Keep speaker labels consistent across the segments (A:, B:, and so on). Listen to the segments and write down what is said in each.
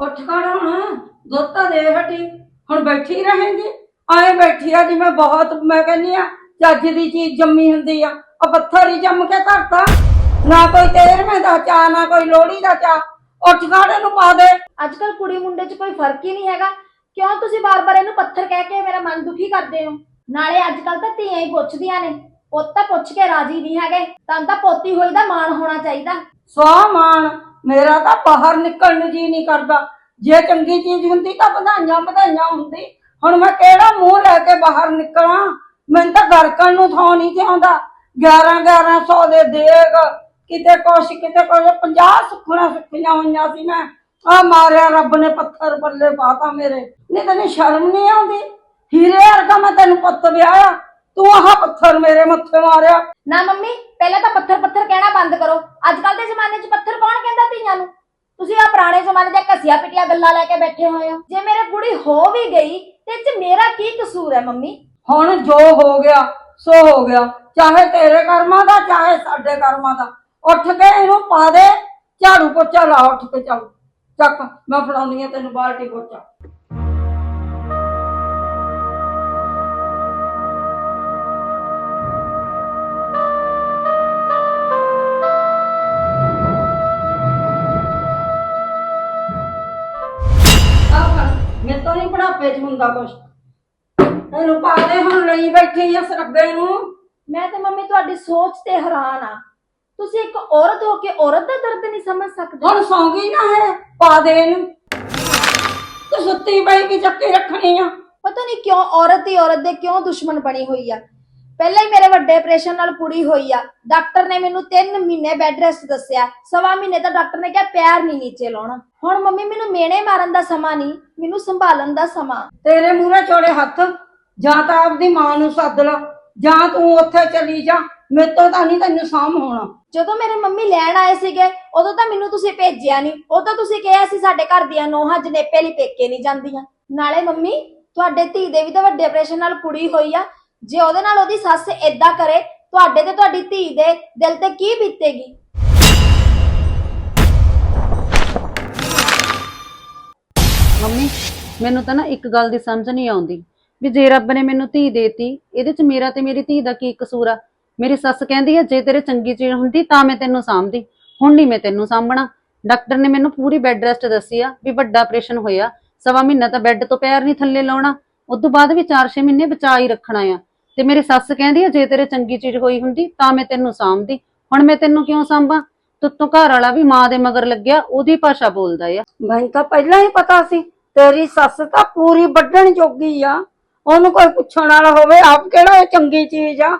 A: ਉੱਠ ਖੜ ਹੁਣ ਦੁੱਧ ਤਾਂ ਦੇ ਹਟੀ। ਹੁਣ ਬੈਠੀ ਰਹੇਂਗੀ। ਆਏ ਬੈਠੀ ਆ ਜਿਵੇਂ ਬਹੁਤ ਮੈਂ ਕਹਿੰਨੀ ਆ ਚੱਜ ਦੀ ਚੀਜ਼ ਜੰਮੀ ਹੁੰਦੀ ਆ। ਉਹ ਪੱਥਰ ਹੀ ਜੰਮ ਕੇ ਧਰਤਾ। ਨਾ ਕੋਈ ਤੇਰਵੇਂ ਦਾ ਚਾ ਨਾ ਕੋਈ ਲੋਹੜੀ ਦਾ ਚਾ ਉੱਠ ਖੜ ਇਹਨੂੰ ਪਾ ਦੇ।
B: ਅੱਜ ਕੱਲ ਕੁੜੀ ਮੁੰਡੇ 'ਚ ਕੋਈ ਫ਼ਰਕ ਹੀ ਨਹੀਂ ਹੈਗਾ। ਕਿਉਂ ਤੁਸੀਂ ਬਾਰ-ਬਾਰ ਇਹਨੂੰ ਪੱਥਰ ਕਹਿ ਕੇ ਮੇਰਾ ਮਨ ਦੁਖੀ ਕਰਦੇ ਹੋ? ਨਾਲੇ ਅੱਜ ਕੱਲ ਤਾਂ ਧੀਆਂ ਹੀ ਪੁੱਛਦੀਆਂ ਨੇ। ਪੁੱਤ ਤਾਂ ਪੁੱਛ ਕੇ ਰਾਜੀ ਨਹੀਂ ਹੈਗੇ। ਤਾਂ ਤਾਂ ਪੋਤੀ ਹੋਈ ਦਾ ਮਾਣ ਹੋਣਾ ਚਾਹੀਦਾ।
A: ਸਵਾ ਮਾਣ। ਮੇਰਾ ਤਾਂ ਬਾਹਰ ਨਿਕਲਣ ਨੂੰ ਜੀ ਨਹੀਂ ਕਰਦਾ। ਜੇ ਚੰਗੀ ਚੀਜ਼ ਹੁੰਦੀ ਤਾਂ ਵਧਾਈਆਂ ਵਧਾਈਆਂ ਹੁੰਦੀ। ਹੁਣ ਮੈਂ ਕਿਹੜਾ ਮੂੰਹ ਲੈ ਕੇ ਬਾਹਰ ਨਿਕਲਾਂ? ਮੈਨੂੰ ਤਾਂ ਗਰਕਣ ਨੂੰ ਥਾਂ ਨਹੀਂ ਤੇ ਆਉਂਦਾ। 11 1100 ਦੇ ਦੇਗ। ਕਿਤੇ ਕੁਛ ਕਿਤੇ ਕੁਛ। 50 ਸੁੱਖਣਾ ਸੁੱਖੀਆਂ ਹੋਈਆਂ ਸੀ ਮੈਂ। ਆ ਮਾਰਿਆ ਰੱਬ ਨੇ ਪੱਥਰ ਪੱਲੇ ਪਾਤਾ ਮੇਰੇ। ਨਹੀਂ ਤੈਨੂੰ ਸ਼ਰਮ ਨਹੀਂ ਆਉਂਦੀ? ਹੀਰੇ ਵਰਗਾ ਮੈਂ ਤੈਨੂੰ ਪੁੱਤ ਵਿਆਹਿਆ। ਤੂੰ ਆਹ ਪੱਥਰ ਮੇਰੇ ਮੱਥੇ ਮਾਰਿਆ।
B: ਨਾ ਮੰਮੀ ਪਹਿਲਾਂ ਤਾਂ ਪੱਥਰ ਪੱਥਰ ਕਹਿਣਾ ਬੰਦ ਕਰੋ। ਅੱਜ ਕੱਲ ਦੇ ਜ਼ਮਾਨੇ 'ਚ ਪੱਥਰ ਕੌਣ ਕਹਿੰਦਾ ਧੀਆਂ ਨੂੰ? ਤੁਸੀਂ ਆ ਪੁਰਾਣੇ ਜ਼ਮਾਨੇ ਦੀਆਂ ਘਸੀਆਂ ਪਿਟੀਆਂ ਗੱਲਾਂ ਲੈ ਕੇ ਬੈਠੇ ਹੋਏ ਹੋ। ਜੇ ਮੇਰੇ ਕੁੜੀ ਹੋ ਵੀ ਗਈ ਤੇ ਇਹ 'ਚ ਮੇਰਾ ਕੀ ਕਸੂਰ ਹੈ ਮੰਮੀ?
A: ਹੁਣ ਜੋ ਹੋ ਗਿਆ ਸੋ ਹੋ ਗਿਆ। ਚਾਹੇ ਤੇਰੇ ਕਰਮਾਂ ਦਾ ਚਾਹੇ ਸਾਡੇ ਕਰਮਾਂ ਦਾ। ਉੱਠ ਕੇ ਇਹਨੂੰ ਪਾ ਦੇ ਝਾੜੂ ਪੋਚਾ ਲਾ ਉੱਠ ਕੇ ਚੱਲ। ਚੱਕ ਮੈਂ ਫੜਾਉਣੀ ਆ ਤੈਨੂੰ ਬਾਲਟੀ ਪੋਚਾ। ਤੋਂ ਨਹੀਂ ਬੁਢਾਪੇ ਚ ਹੁੰਦਾ ਕੁਛ। ਇਹਨੂੰ ਪਾ ਦੇ ਹੁਣ ਲਈ ਬੈਠੀ ਆ ਸਰੱਗੇ ਨੂੰ।
B: ਮੈਂ ਤੇ ਮੰਮੀ ਤੁਹਾਡੀ ਸੋਚ ਤੇ ਹੈਰਾਨ ਆ। ਤੁਸੀਂ ਇੱਕ ਔਰਤ ਹੋ ਕੇ ਔਰਤ ਦਾ ਦਰਦ ਨਹੀਂ ਸਮਝ ਸਕਦੇ।
A: ਹੁਣ ਸੌਂਗੀ ਨਾ ਹੈ ਪਾ ਦੇ ਇਹਨੂੰ। ਤੇ ਸੁੱਤੀ ਪਈ ਕੀ ਚੱਕੀ ਰੱਖਣੀ ਆ।
B: ਪਤਾ ਨਹੀਂ ਕਿਉਂ ਔਰਤ ਹੀ ਔਰਤ ਦੇ ਕਿਉਂ ਦੁਸ਼ਮਣ ਬਣੀ ਹੋਈ ਆ। ਪਹਿਲਾਂ ਹੀ ਮੇਰੇ ਵੱਡੇ ਆਪਰੇਸ਼ਨ ਨਾਲ ਕੁੜੀ ਹੋਈ ਆ। ਡਾਕਟਰ ਨੇ ਮੈਨੂੰ 3 ਮਹੀਨੇ ਬੈੱਡ ਰੈਸਟ ਦੱਸਿਆ। ਸਵਾ ਮਹੀਨੇ ਤਾਂ ਡਾਕਟਰ ਨੇ ਕਿਹਾ ਪੈਰ ਨਹੀਂ ਨੀਚੇ ਲਾਉਣਾ। ਹੁਣ ਮੰਮੀ ਮੈਨੂੰ ਮੇਣੇ ਮਾਰਨ ਦਾ ਸਮਾਂ ਨਹੀਂ ਮੈਨੂੰ ਸੰਭਾਲਣ ਦਾ ਸਮਾਂ।
A: ਤੇਰੇ ਮੂਹਰੇ ਚੋੜੇ ਹੱਥ ਜਾਂ ਤਾਂ ਆਪਦੀ ਮਾਂ ਨੂੰ ਸੱਦ ਲਾ ਜਾਂ ਤੂੰ ਉੱਥੇ ਚਲੀ ਜਾ। ਮੇਰੇ ਤੋਂ ਤਾਂ ਨਹੀਂ ਤੈਨੂੰ ਸਾਂਭ ਹੋਣਾ।
B: ਜਦੋਂ ਮੇਰੇ ਮੰਮੀ ਲੈਣ ਆਏ ਸੀਗੇ ਉਦੋਂ ਤਾਂ ਮੈਨੂੰ ਤੁਸੀਂ ਭੇਜਿਆ ਨਹੀਂ। ਉਦੋਂ ਤੁਸੀਂ ਕਿਹਾ ਸੀ ਸਾਡੇ ਘਰ ਦੀਆਂ ਨੋਹਾਂ ਜਨੇਪੇ ਲਈ ਪੇਕੇ ਨਹੀਂ ਜਾਂਦੀਆਂ। ਨਾਲੇ ਮੰਮੀ ਤੁਹਾਡੇ ਧੀ ਦੇ ਵੀ ਤਾਂ ਵੱਡੇ ਆਪਰੇਸ਼ਨ ਨਾਲ ਕੁੜੀ ਹੋਈ ਆ। ਜੇ ਉਹਦੇ ਨਾਲ ਉਹਦੀ ਸੱਸ ਏਦਾਂ ਕਰੇ, ਤੁਹਾਡੇ ਤੇ ਤੁਹਾਡੀ ਧੀ ਦੇ ਦਿਲ ਤੇ ਕੀ ਬੀਤੇਗੀ?
C: ਮੰਮੀ, ਮੈਨੂੰ ਤਾਂ ਨਾ ਇੱਕ ਗੱਲ ਦੀ ਸਮਝ ਨਹੀਂ ਆਉਂਦੀ। ਵੀ ਜੇ ਰੱਬ ਨੇ ਮੈਨੂੰ ਧੀ ਦੇਤੀ, ਇਹਦੇ ਚ ਮੇਰਾ ਤੇ ਮੇਰੀ ਧੀ ਦਾ ਕੀ ਕਸੂਰ ਆ? ਮੇਰੀ ਸੱਸ ਕਹਿੰਦੀ ਆ, ਜੇ ਤੇਰੇ ਚੰਗੀ ਚੀਜ਼ ਹੁੰਦੀ ਤਾਂ ਮੈਂ ਤੈਨੂੰ ਸਾਂਭਦੀ। ਹੁਣ ਨਹੀਂ ਮੈਂ ਤੈਨੂੰ ਸਾਂਭਣਾ। ਡਾਕਟਰ ਨੇ ਮੈਨੂੰ ਪੂਰੀ ਬੈੱਡ ਰੈਸਟ ਦੱਸੀ ਆ ਵੀ ਵੱਡਾ ਆਪਰੇਸ਼ਨ ਹੋਇਆ। ਸਵਾ ਮਹੀਨਾ ਤਾਂ ਬੈੱਡ ਤੋਂ ਪੈਰ ਨਹੀਂ ਥੱਲੇ ਲਾਉਣਾ। ਉਸ ਤੋਂ ਬਾਅਦ ਵੀ 4-6 ਮਹੀਨੇ ਬਚਾ ਹੀ ਰੱਖਣਾ ਆ। ਤੇ ਮੇਰੀ ਸੱਸ ਕਹਿੰਦੀ ਆ, ਜੇ ਤੇਰੇ ਚੰਗੀ ਚੀਜ਼ ਹੋਈ ਹੁੰਦੀ, ਤਾਂ ਮੈਂ ਤੈਨੂੰ ਸਾਂਭਦੀ। ਹੁਣ ਮੈਂ ਤੈਨੂੰ ਕਿਉਂ ਸਾਂਭਾਂ? ਤੁੱਤੋਂ ਘਰ ਵਾਲਾ ਵੀ ਮਾਂ ਦੇ ਮਗਰ ਲੱਗਿਆ, ਉਹਦੀ ਭਾਸ਼ਾ ਬੋਲਦਾ ਆ।
A: ਮੈਨੂੰ ਤਾਂ ਪਹਿਲਾਂ ਹੀ ਪਤਾ ਸੀ, ਤੇਰੀ ਸੱਸ ਤਾਂ ਪੂਰੀ ਵੱਢਣ ਜੋਗੀ ਆ। ਉਹਨੂੰ ਕੋਈ ਪੁੱਛਣ ਵਾਲਾ ਹੋਵੇ, ਆਪ ਕਿਹੜਾ ਇਹ ਚੰਗੀ ਚੀਜ਼ ਆ?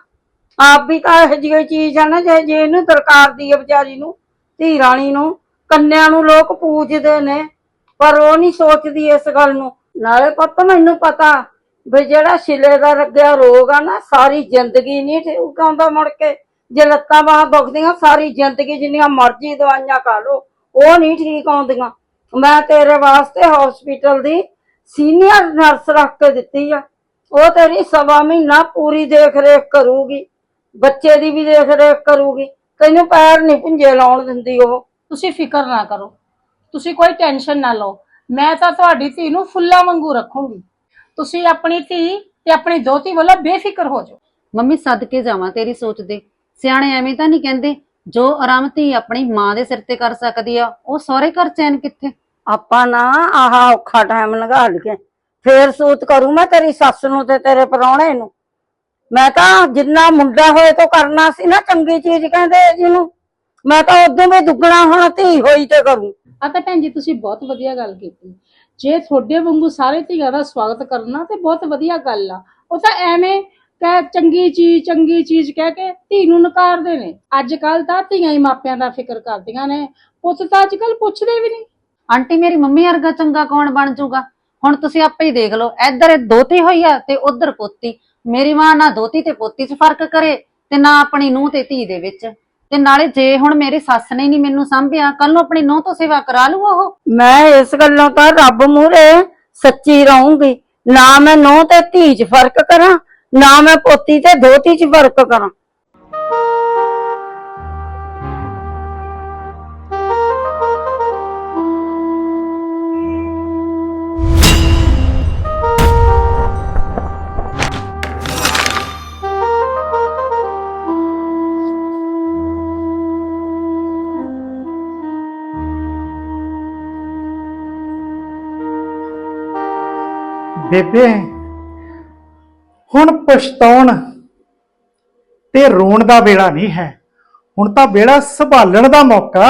A: ਆਪ ਵੀ ਤਾਂ ਇਹੋ ਜਿਹੀ ਚੀਜ਼ ਆ ਨਾ, ਜੇ ਜੇ ਇਹਨੂੰ ਦਰਕਾਰ ਦੀ ਆ ਵਿਚਾਰੀ ਨੂੰ, ਧੀ ਰਾਣੀ ਨੂੰ, ਕੰਨਿਆਂ ਨੂੰ ਲੋਕ ਪੂਜਦੇ ਨੇ। ਪਰ ਉਹ ਨਹੀਂ ਸੋਚਦੀ ਇਸ ਗੱਲ ਨੂੰ। ਨਾਲੇ ਪੁੱਤ ਮੈਨੂੰ ਪਤਾ ਵੀ ਜਿਹੜਾ ਛਿਲੇ ਦਾ ਲੱਗਿਆ ਰੋਗ ਆ ਨਾ, ਸਾਰੀ ਜ਼ਿੰਦਗੀ ਨਹੀਂ ਠੀਕ ਆਉਂਦਾ ਮੁੜ ਕੇ। ਜੇ ਲੱਤਾਂ ਬਾਹਾਂ ਦੁਖਦੀਆਂ, ਸਾਰੀ ਜ਼ਿੰਦਗੀ ਜਿੰਨੀਆਂ ਮਰਜ਼ੀ ਦਵਾਈਆਂ ਖਾ ਲਓ, ਉਹ ਨਹੀਂ ਠੀਕ ਆਉਂਦੀਆਂ। ਮੈਂ ਤੇਰੇ ਵਾਸਤੇ ਹਸਪੀਟਲ ਦੀ ਸੀਨੀਅਰ ਨਰਸ ਰੱਖ ਕੇ ਦਿੱਤੀ ਆ। ਉਹ ਤੇਰੀ ਸਵਾ ਮਹੀਨਾ ਪੂਰੀ ਦੇਖ ਰੇਖ ਕਰੂਗੀ। ਬੱਚੇ ਦੀ ਵੀ ਦੇਖ ਰੇਖ ਕਰੂਗੀ। ਤੈਨੂੰ ਪੈਰ ਨਹੀਂ ਪੁੰਜੇ ਲਾਉਣ ਦਿੰਦੀ ਉਹ।
D: ਤੁਸੀਂ ਫਿਕਰ ਨਾ ਕਰੋ। ਤੁਸੀਂ ਕੋਈ ਟੈਨਸ਼ਨ ਨਾ ਲਓ। ਮੈਂ ਤਾਂ ਤੁਹਾਡੀ ਧੀ ਨੂੰ ਫੁੱਲਾਂ ਵਾਂਗੂ ਰੱਖੂੰਗੀ। ਤੁਸੀਂ ਆਪਣੀ ਧੀ ਤੇ ਆਪਣੀ ਦੋਤੀ ਵੱਲੋਂ ਬੇਫਿਕਰ ਹੋ ਜਾਓ।
C: ਮੰਮੀ ਸਦਕੇ ਜਾਵਾਂ ਤੇਰੀ ਸੋਚ ਦੇ। ਸਿਆਣੇ ਐਵੇਂ ਤਾਂ ਨਹੀਂ ਕਹਿੰਦੇ ਜੋ ਆਰਾਮ ਧੀ ਆਪਣੀ ਮਾਂ ਦੇ ਸਿਰ ਤੇ ਕਰ ਸਕਦੀ ਆ ਉਹ ਸਹੁਰੇ ਘਰ ਚੈਨ ਕਿੱਥੇ?
A: ਆਪਾਂ ਨਾ ਆਹ ਔਖਾ ਟਾਈਮ ਲੰਘਾ ਲਈਏ। ਫੇਰ ਸੂਤ ਕਰੂ ਮੈਂ ਤੇਰੀ ਸੱਸ ਨੂੰ ਤੇ ਤੇਰੇ ਪਰੌਣੇ ਨੂੰ। ਮੈਂ ਤਾਂ ਜਿੰਨਾ ਮੁੰਡਾ ਹੋਏ ਤੋਂ ਕਰਨਾ ਸੀ ਨਾ ਚੰਗੀ ਚੀਜ਼ ਕਹਿੰਦੇ ਜਿਹਨੂੰ ਮੈਂ ਤਾਂ ਉਦੋਂ ਵੀ ਦੁੱਗਣਾ ਹੁਣ ਧੀ ਹੋਈ ਤੇ ਕਰੂੰ।
D: ਆ ਤਾਂ ਭੈਣ ਜੀ ਤੁਸੀਂ ਬਹੁਤ ਵਧੀਆ ਗੱਲ ਕੀਤੀ। ਜੇ ਤੁਹਾਡੇ ਵਾਂਗੂ ਸਾਰੇ ਧੀਆਂ ਦਾ ਸਵਾਗਤ ਕਰਨਾ ਤੇ ਬਹੁਤ ਵਧੀਆ ਗੱਲ ਆ। ਉਹ ਤਾਂ ਐਵੇਂ ਕਹਿ ਚੰਗੀ ਚੀਜ਼ ਚੰਗੀ ਚੀਜ਼ ਕਹਿ ਕੇ ਧੀ ਨੂੰ ਨਕਾਰਦੇ ਨੇ। ਅੱਜ ਕੱਲ ਤਾਂ ਧੀਆਂ ਹੀ ਮਾਪਿਆਂ ਦਾ ਫਿਕਰ ਕਰਦੀਆਂ ਨੇ। ਪੁੱਤ ਤਾਂ ਅੱਜ ਕੱਲ ਪੁੱਛਦੇ ਵੀ ਨਹੀਂ।
C: ਆਂਟੀ ਮੇਰੀ ਮੰਮੀ ਵਰਗਾ ਚੰਗਾ ਕੌਣ ਬਣ ਜਾਊਗਾ? ਹੁਣ ਤੁਸੀਂ ਆਪੇ ਹੀ ਦੇਖ ਲਓ, ਇੱਧਰ ਦੋਤੀ ਹੋਈ ਆ ਤੇ ਉਧਰ ਪੋਤੀ। ਮੇਰੀ ਮਾਂ ਨਾ ਦੋਤੀ ਤੇ ਪੋਤੀ 'ਚ ਫ਼ਰਕ ਕਰੇ ਤੇ ਨਾ ਆਪਣੀ ਨੂੰਹ ਤੇ ਧੀ ਦੇ ਵਿੱਚ। ਤੇ ਨਾਲੇ ਜੇ ਹੁਣ ਮੇਰੀ ਸੱਸ ਨੇ ਨਹੀਂ ਮੈਨੂੰ ਸਾਂਭਿਆ ਕੱਲ ਨੂੰ ਆਪਣੀ ਨੂੰਹ ਤੋਂ ਸੇਵਾ ਕਰਾ ਲੂ ਉਹ?
A: ਮੈਂ ਇਸ ਗੱਲੋਂ ਤਾਂ ਰੱਬ ਮੂਹਰੇ ਸੱਚੀ ਰਹੂੰਗੀ। ਨਾ ਮੈਂ ਨੂੰਹ ਤੇ ਧੀ 'ਚ ਫ਼ਰਕ ਕਰਾਂ, ਨਾ ਮੈਂ ਪੋਤੀ ਤੇ ਦੋਤੀ 'ਚ ਫ਼ਰਕ ਕਰਾਂ।
E: ਬੇਬੇ, ਹੁਣ ਪਛਤਾਉਣ ਤੇ ਰੋਣ ਦਾ ਵੇਲਾ ਨਹੀਂ ਹੈ। ਹੁਣ ਤਾਂ ਵੇਲਾ ਸੰਭਾਲਣ ਦਾ ਮੌਕਾ।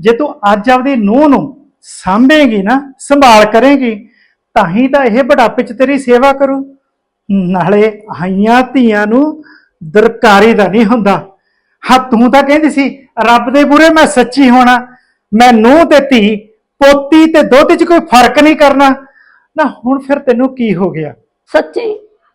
E: ਜੇ ਤੂੰ ਅੱਜ ਆਪਦੀ ਨੂੰਹ ਨੂੰ ਸਾਂਭੇਗੀ ਨਾ, ਸੰਭਾਲ ਕਰੇਗੀ, ਤਾਂ ਹੀ ਤਾਂ ਇਹ ਬੁਢਾਪੇ 'ਚ ਤੇਰੀ ਸੇਵਾ ਕਰੂ। ਨਾਲੇ ਆਈਆਂ ਧੀਆਂ ਨੂੰ ਦਰਕਾਰੀ ਦਾ ਨਹੀਂ ਹੁੰਦਾ। ਹਾਂ, ਤੂੰ ਤਾਂ ਕਹਿੰਦੀ ਸੀ, ਰੱਬ ਦੇ ਬੁਰੇ ਮੈਂ ਸੱਚੀ ਹੋਣਾ। ਮੈਂ ਨੂੰਹ ਤੇ ਧੀ, ਪੋਤੀ ਤੇ ਦੁੱਧ 'ਚ ਕੋਈ ਫ਼ਰਕ ਨਹੀਂ ਕਰਨਾ। ਨਾ ਹੁਣ ਫਿਰ ਤੈਨੂੰ ਕੀ ਹੋ ਗਿਆ?
A: ਸੱਚੀ?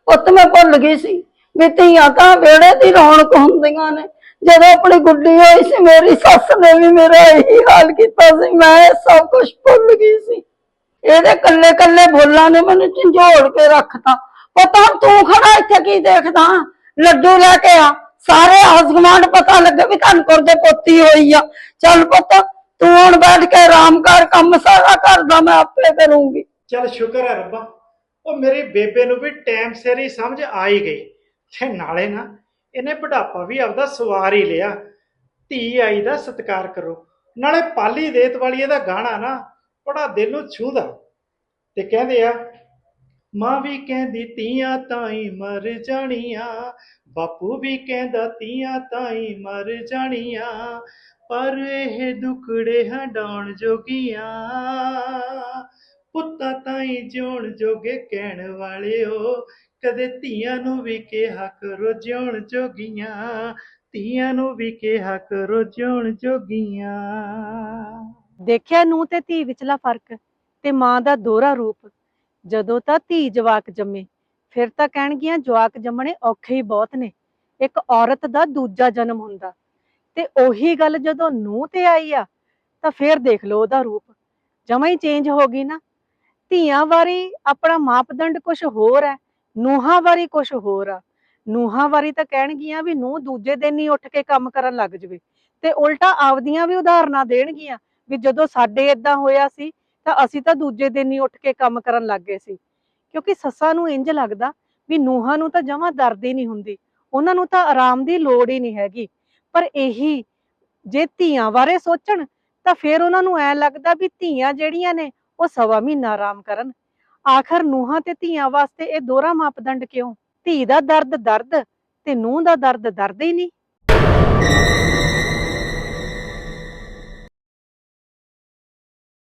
A: ਪੁੱਤ ਮੈਂ ਭੁੱਲ ਗਈ ਸੀ ਵੀ ਧੀਆਂ ਤਾਂ ਵਿਹੜੇ ਦੀ ਰੌਣਕ ਹੁੰਦੀਆਂ ਨੇ। ਜਦੋਂ ਆਪਣੀ ਗੁੱਡੀ ਹੋਈ ਸੀ, ਮੇਰੀ ਸੱਸ ਨੇ ਵੀ ਮੇਰਾ ਇਹੀ ਹਾਲ ਕੀਤਾ ਸੀ। ਮੈਂ ਇਹ ਸਭ ਕੁਝ ਭੁੱਲ ਗਈ ਸੀ। ਇਹਦੇ ਕੱਲੇ ਕੱਲੇ ਬੋਲਾਂ ਨੇ ਮੈਨੂੰ ਝੰਜੋੜ ਕੇ ਰੱਖਤਾ। ਪਤਾ ਤੂੰ ਖੜਾ ਇੱਥੇ ਕੀ ਦੇਖਦਾ? ਲੱਡੂ ਲੈ ਕੇ ਆ। ਸਾਰੇ ਆਸਮਾਨ ਪਤਾ ਲੱਗੇ ਵੀ ਧਨਪੁਰ ਦੇ ਪੋਤੀ ਹੋਈ ਆ। ਚੱਲ ਪੁੱਤ, ਤੂੰ ਹੁਣ ਬੈਠ ਕੇ ਆਰਾਮ ਕਰ, ਕੰਮ ਸਾਰਾ ਘਰ ਦਾ ਮੈਂ ਆਪੇ ਕਰੂੰਗੀ।
E: ਚੱਲ ਸ਼ੁਕਰ ਹੈ ਰੱਬਾ। ਉਹ ਮੇਰੇ ਬੇਬੇ ਨੂੰ ਵੀ ਟਾਈਮ ਸਿਰ ਹੀ ਸਮਝ ਆ ਹੀ ਗਈ। ਤੇ ਨਾਲੇ ਨਾ, ਇਹਨੇ ਬੁਢਾਪਾ ਵੀ ਆਪਦਾ ਸਵਾਰ ਹੀ ਲਿਆ। ਧੀ ਆਈ ਦਾ ਸਤਿਕਾਰ ਕਰੋ। ਨਾਲੇ ਪਾਲੀ ਦੇਤ ਵਾਲੀ ਇਹਦਾ ਗਾਣਾ ਨਾ, ਬੜਾ ਦਿਲ ਨੂੰ ਛੂਹਦਾ ਤੇ ਕਹਿੰਦੇ ਆ, ਮਾਂ ਵੀ ਕਹਿੰਦੀ ਤੀਆਂ ਤਾਈ ਮਰ ਜਾਣੀਆਂ। ਬਾਪੂ ਵੀ ਕਹਿੰਦਾ ਤੀਆਂ ਤਾਈ ਮਰ ਜਾਣੀਆਂ। ਪਰ ਇਹ ਦੁਖੜੇ ਹੰਡਾਉਣ ਜੋਗੀਆਂ। ਪੁੱਤਾਂ ਹੀ ਜਿਉਣ ਜੋਗੇ ਕਹਿਣ ਵਾਲਿਓ, ਕਦੇ ਧੀਆਂ ਨੂੰ ਵੀ ਕਿਹਾ ਕਰੋ ਜਿਉਣ ਜੋਗੀਆਂ, ਧੀਆਂ ਨੂੰ ਵੀ ਕਿਹਾ ਕਰੋ ਜਿਉਣ ਜੋਗੀਆਂ।
F: ਦੇਖਿਆ ਨੂੰ ਤੇ ਧੀ ਵਿਚਲਾ ਫ਼ਰਕ ਤੇ ਮਾਂ ਦਾ ਦੋਹਰਾ ਰੂਪ। ਜਦੋਂ ਤਾਂ ਧੀ ਜਵਾਕ ਜੰਮੇ, ਫਿਰ ਤਾਂ ਕਹਿਣਗੀਆਂ ਜਵਾਕ ਜੰਮਣੇ ਔਖੇ ਹੀ ਬਹੁਤ ਨੇ। ਇੱਕ ਔਰਤ ਦਾ ਦੂਜਾ ਜਨਮ ਹੁੰਦਾ। ਤੇ ਉਹੀ ਗੱਲ ਜਦੋਂ ਨੂੰ ਤੇ ਆਈ ਆ, ਤਾਂ ਫਿਰ ਦੇਖ ਲਓ ਉਹਦਾ ਰੂਪ। ਜਮਾ ਹੀ ਚੇਂਜ ਹੋ ਗਈ ਨਾ। ਧੀਆਂ ਵਾਰੀ ਆਪਣਾ ਮਾਪਦੰਡ ਕੁਝ ਹੋਰ ਹੈ, ਨੂਹਾਂ ਵਾਰੀ ਕੁਝ ਹੋਰ ਆ। ਨੂਹਾਂ ਵਾਰੀ ਤਾਂ ਕਹਿਣਗੀਆਂ ਵੀ ਨੂੰ ਦੂਜੇ ਦਿਨ ਹੀ ਉੱਠ ਕੇ ਕੰਮ ਕਰਨ ਲੱਗ ਜਵੇ ਤੇ ਉਲਟਾ ਆਪਦੀਆਂ ਵੀ ਉਦਾਹਰਨਾਂ ਦੇਣਗੀਆਂ ਵੀ ਜਦੋਂ ਸਾਡੇ ਇਦਾਂ ਹੋਇਆ ਸੀ ਤਾਂ ਅਸੀਂ ਤਾਂ ਦੂਜੇ ਦਿਨ ਹੀ ਉੱਠ ਕੇ ਕੰਮ ਕਰਨ ਲੱਗ ਗਏ ਸੀ। ਕਿਉਂਕਿ ਸੱਸਾਂ ਨੂੰ ਇੰਜ ਲੱਗਦਾ ਵੀ ਨੂਹਾਂ ਨੂੰ ਤਾਂ ਜਮਾ ਦਰਦ ਹੀ ਨਹੀਂ ਹੁੰਦੀ, ਉਹਨਾਂ ਨੂੰ ਤਾਂ ਆਰਾਮ ਦੀ ਲੋੜ ਹੀ ਨਹੀਂ ਹੈਗੀ। ਪਰ ਇਹੀ ਜੇ ਧੀਆਂ ਬਾਰੇ ਸੋਚਣ ਤਾਂ ਫਿਰ ਉਹਨਾਂ ਨੂੰ ਐ ਲੱਗਦਾ ਵੀ ਧੀਆਂ ਜਿਹੜੀਆਂ ਨੇ ਉਹ ਸਵਾ ਮਹੀਨਾ ਆਰਾਮ ਕਰਨ। ਆਖਰ ਨੂਹਾਂ ਤੇ ਧੀਆਂ ਵਾਸਤੇ ਇਹ ਦੋਹਰਾ ਮਾਪਦੰਡ ਕਿਉਂ? ਧੀ ਦਾ ਦਰਦ ਦਰਦ ਤੇ ਨੂੰਹ ਦਾ ਦਰਦ ਦਰਦ ਹੀ ਨਹੀਂ।